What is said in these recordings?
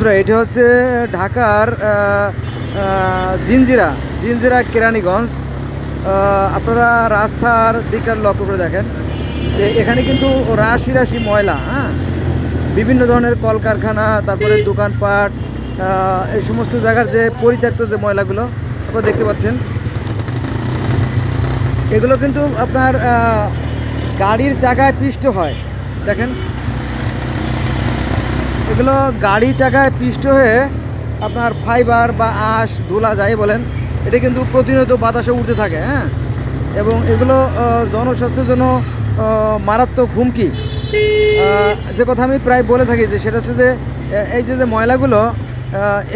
বন্ধুরা, এটা হচ্ছে ঢাকার জিনজিরা জিনজিরা কেরানীগঞ্জ। আপনারা রাস্তার দিকটা লক্ষ্য করে দেখেন। যে এখানে কিন্তু রাশি রাশি ময়লা হ্যাঁ? বিভিন্ন ধরনের কলকারখানা, তারপরে দোকানপাট এই সমস্ত জায়গার যে পরিত্যক্ত যে ময়লাগুলো, আপনারা দেখতে পাচ্ছেন। এগুলো কিন্তু আপনার গাড়ির চাকায় পিষ্ট হয়। দেখেন এগুলো গাড়ি চাকায় পিষ্ট হয়ে আপনার ফাইবার বা আঁশ, ধুলা যাই বলেন, এটা কিন্তু প্রতিনিয়ত বাতাসে উঠতে থাকে হ্যাঁ? এবং এগুলো জনস্বাস্থ্যের জন্য মারাত্মক হুমকি। যে কথা আমি প্রায় বলে থাকি যে, সেটা হচ্ছে যে এই যে যে ময়লাগুলো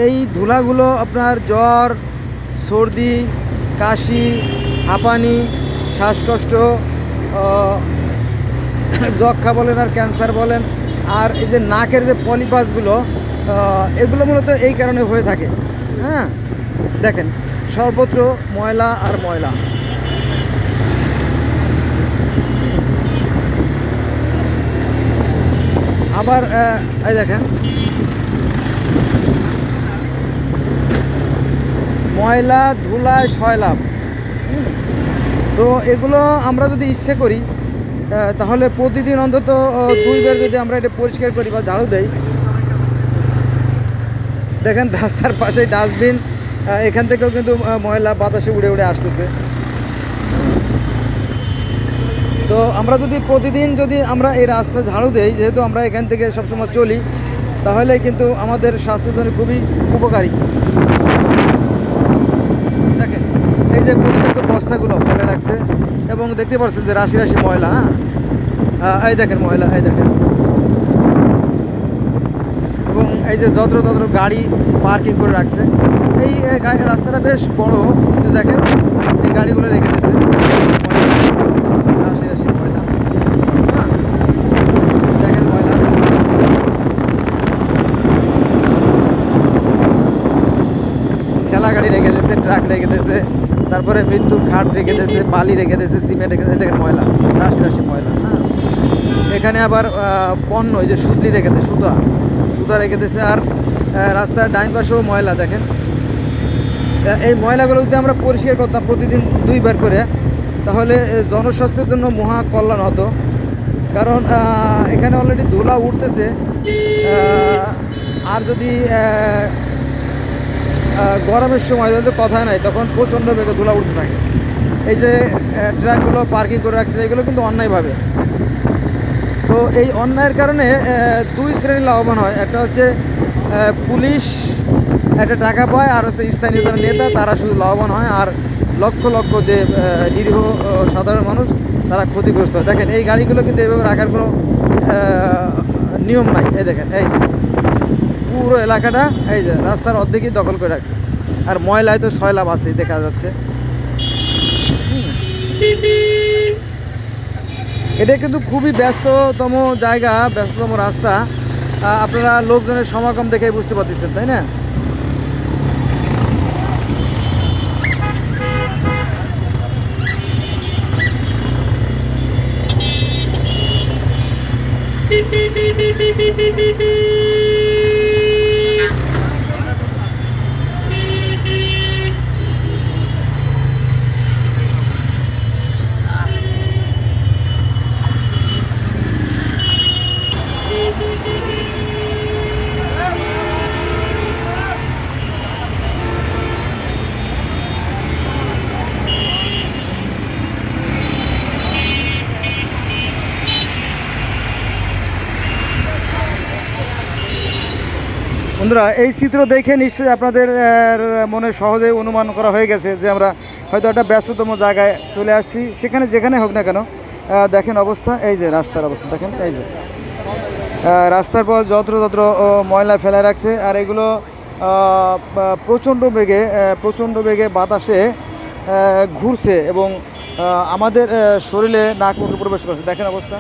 এই ধুলাগুলো আপনার জ্বর, সর্দি, কাশি, হাঁপানি, শ্বাসকষ্ট যক্ষা বলেন আর ক্যান্সার বলেন আর এই যে নাকের যে পলিপাসগুলো এগুলো মূলত এই কারণে হয়ে থাকে। হ্যাঁ? দেখেন, সর্বত্র ময়লা আর ময়লা। আবার এই দেখেন। ময়লা ধুলায় সয়লাভ তো এগুলো আমরা যদি ইচ্ছে করি তাহলে প্রতিদিন অন্তত দুইবার যদি আমরা এটা পরিষ্কার করি বা ঝাড়ু দেই। দেখেন রাস্তার পাশে ডাস্টবিন এখান থেকেও কিন্তু ময়লা, বাতাসে উড়ে উড়ে আসতেছে। তো আমরা যদি প্রতিদিন যদি আমরা এই রাস্তা ঝাড়ু দেই, যেহেতু আমরা এখান থেকে সবসময় চলি, তাহলে কিন্তু আমাদের স্বাস্থ্যের জন্য খুবই উপকারী। দেখেন, এই যে প্রত্যেক বস্তাগুলো ফেলে রাখছে এবং দেখতে পাচ্ছেন যে রাশি রাশি ময়লা হ্যাঁ? এই দেখেন ময়লা, এই দেখেন। এবং এই যে যত্র তত্র গাড়ি পার্কিং করে রাখছে। এই রাস্তাটা বেশ বড়, কিন্তু দেখেন এই গাড়িগুলো রেখে দিয়েছে। রাশি রাশি ময়লা। ময়লা। গাড়ি রেখে দিয়েছে, ট্রাক রেখে দিয়েছে। তারপরে মৃত্যুর খাট রেখে দিয়েছে, বালি রেখে দিয়েছে, সিমেন্ট রেখে দিয়েছে দেখেন ময়লা, রাশি রাশি ময়লা হ্যাঁ। এখানে আবার পণ্য, এই যে সুতলি রেখে দিয়েছে, সুতা সুতা রেখে দিয়েছে, আর রাস্তার ডাইন পাশেও ময়লা, দেখেন। এই ময়লাগুলো যদি আমরা পরিষ্কার করতাম প্রতিদিন দুইবার করে, তাহলে জনস্বাস্থ্যের জন্য মহা কল্যাণ হতো। কারণ এখানে অলরেডি ধুলা উঠতেছে আর যদি গরমের সময় যদি কথাই নাই, তখন প্রচণ্ড বেগে ধুলা উঠতে থাকে। এই যে ট্রাকগুলো পার্কিং করে রাখছে, এগুলো কিন্তু অন্যায়ভাবে। তো এই অন্যায়ের কারণে দুই শ্রেণির লাভবান হয়। একটা হচ্ছে পুলিশ একটা টাকা পায়, আর হচ্ছে স্থানীয় যারা নেতা, তারা শুধু লাভবান হয়। আর লক্ষ লক্ষ যে নিরীহ সাধারণ মানুষ, তারা ক্ষতিগ্রস্ত হয়। দেখেন, এই গাড়িগুলো কিন্তু এভাবে রাখার কোনো নিয়ম নাই। এই দেখেন, এই পুরো এলাকাটা এই যে রাস্তার অর্ধেকই দখল করে রাখছে আর ময়লায় তো সয়লাভ আছে দেখা যাচ্ছে এটা কিন্তু খুবই ব্যস্ততম জায়গা ব্যস্ততম রাস্তা আপনারা লোকজনের সমাগম দেখে বুঝতে পারতেছেন তাই না বন্ধুরা, এই চিত্র দেখে নিশ্চয়ই আপনাদের মনে সহজে অনুমান করা হয়ে গেছে যে আমরা হয়তো একটা ব্যস্ততম জায়গায় চলে আসছি। সেখানে যেখানে হোক না কেন দেখেন অবস্থা, এই যে রাস্তার অবস্থা, দেখেন, এই যে। রাস্তার পর যত্র তত্র ময়লা ফেলে রাখছে। আর এগুলো প্রচণ্ড বেগে প্রচণ্ড বেগে বাতাসে ঘুরছে এবং আমাদের শরীরে নাক মুখে প্রবেশ করছে। দেখেন অবস্থা।